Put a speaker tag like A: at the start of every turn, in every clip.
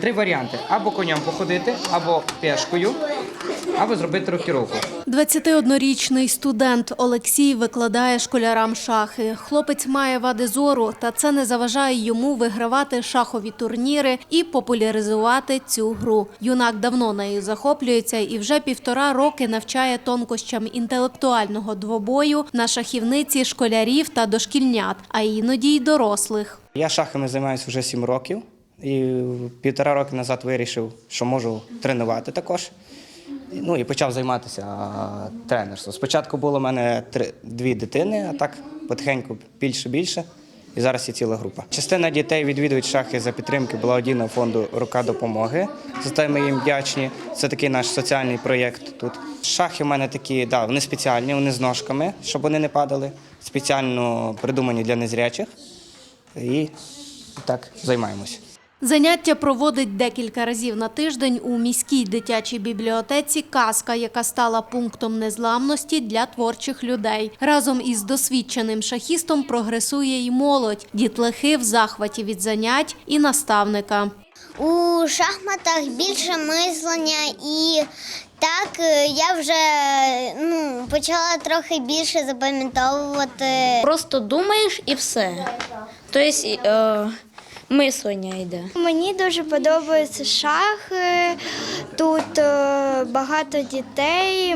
A: Три варіанти: або конем походити, або пешкою, або зробити рокіровку.
B: 21-річний студент Олексій викладає школярам шахи. Хлопець має вади зору, та це не заважає йому вигравати шахові турніри і популяризувати цю гру. Юнак давно нею захоплюється і вже півтора роки навчає тонкощам інтелектуального двобою на шахівниці школярів та дошкільнят, а іноді й дорослих.
A: Я шахами займаюся вже сім років. І півтора роки назад вирішив, що можу тренувати також. Ну і почав займатися тренерством. Спочатку було в мене три, дві дитини, а так потихеньку більше-більше. І зараз є ціла група. Частина дітей відвідують шахи за підтримки благодійного фонду Рука допомоги. За те ми їм вдячні. Це такий наш соціальний проєкт тут. Шахи в мене такі, да, вони спеціальні, вони з ножками, щоб вони не падали. Спеціально придумані для незрячих. І так займаємося.
B: Заняття проводить декілька разів на тиждень у міській дитячій бібліотеці Казка, яка стала пунктом незламності для творчих людей. Разом із досвідченим шахістом прогресує й молодь, дітлахи в захваті від занять і наставника.
C: У шахматах більше мислення і так е, я вже ну, почала трохи більше запам'ятовувати.
D: Просто думаєш і все. Тобто е, мислення йде.
E: Мені дуже подобаються шахи. Тут е, багато дітей,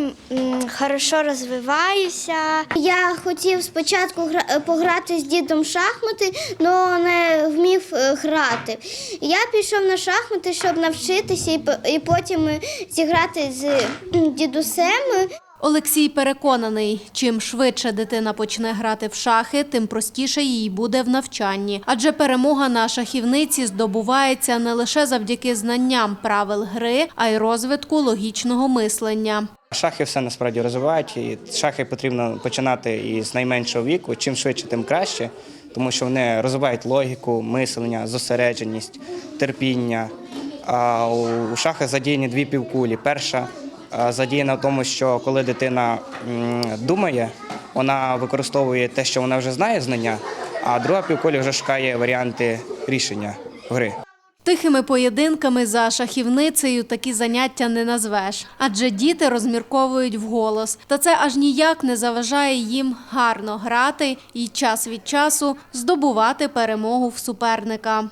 E: хорошо розвиваюся.
C: Я хотів спочатку гра- пограти з дідом в шахмати, але не вмів е, грати. Я пішов на шахмати, щоб навчитися і, по- і потім е, зіграти з дідусем.
B: Олексій переконаний, чим швидше дитина почне грати в шахи, тим простіше їй буде в навчанні. Адже перемога на шахівниці здобувається не лише завдяки знанням правил гри, а й розвитку логічного мислення.
A: Шахи все насправді розвивають, і шахи потрібно починати із найменшого віку. Чим швидше, тим краще, тому що вони розвивають логіку, мислення, зосередженість, терпіння. А у шахах задіяні дві півкулі. Перша задіяна в тому, що коли дитина думає, вона використовує те, що вона вже знає знання, а друга півкуля вже шукає варіанти рішення гри.
B: Тихими поєдинками за шахівницею такі заняття не назвеш, адже діти розмірковують вголос. Та це аж ніяк не заважає їм гарно грати і час від часу здобувати перемогу в суперника.